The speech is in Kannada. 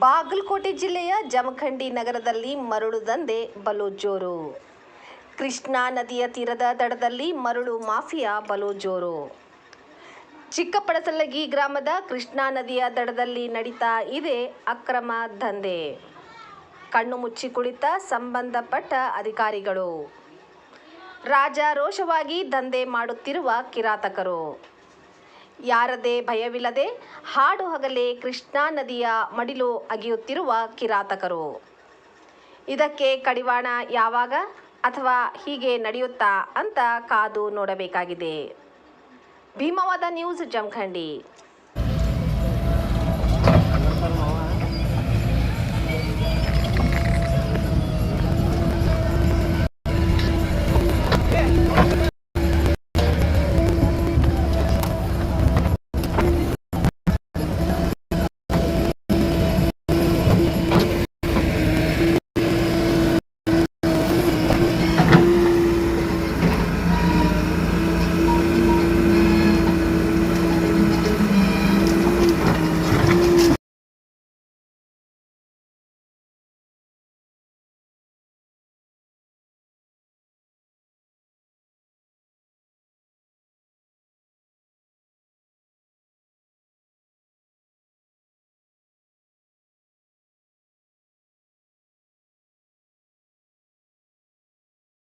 ಬಾಗಲಕೋಟೆ ಜಿಲ್ಲೆಯ ಜಮಖಂಡಿ ನಗರದಲ್ಲಿ ಮರಳು ದಂಧೆ ಬಲು ಜೋರು ಕೃಷ್ಣಾ ನದಿಯ ತೀರದ ದಡದಲ್ಲಿ ಮರಳು ಮಾಫಿಯಾ ಬಲು ಜೋರು ಚಿಕ್ಕಪಡಸಲಗಿ ಗ್ರಾಮದ ಕೃಷ್ಣಾ ನದಿಯ ದಡದಲ್ಲಿ ನಡೀತಾ ಇದೆ ಅಕ್ರಮ ದಂಧೆ. ಕಣ್ಣು ಮುಚ್ಚಿ ಕುಳಿತ ಸಂಬಂಧಪಟ್ಟ ಅಧಿಕಾರಿಗಳು. ರಾಜಾರೋಷವಾಗಿ ದಂಧೆ ಮಾಡುತ್ತಿರುವ ಕಿರಾತಕರು. ಯಾರದೇ ಭಯವಿಲ್ಲದೆ ಹಾಡು ಹಗಲೇ ಕೃಷ್ಣಾ ನದಿಯ ಮಡಿಲು ಅಗೆಯುತ್ತಿರುವ ಕಿರಾತಕರು. ಇದಕ್ಕೆ ಕಡಿವಾಣ ಯಾವಾಗ ಅಥವಾ ಹೀಗೆ ನಡೆಯುತ್ತಾ ಅಂತ ಕಾದು ನೋಡಬೇಕಾಗಿದೆ. ಭೀಮವಾದ ನ್ಯೂಸ್ ಜಮಖಂಡಿ.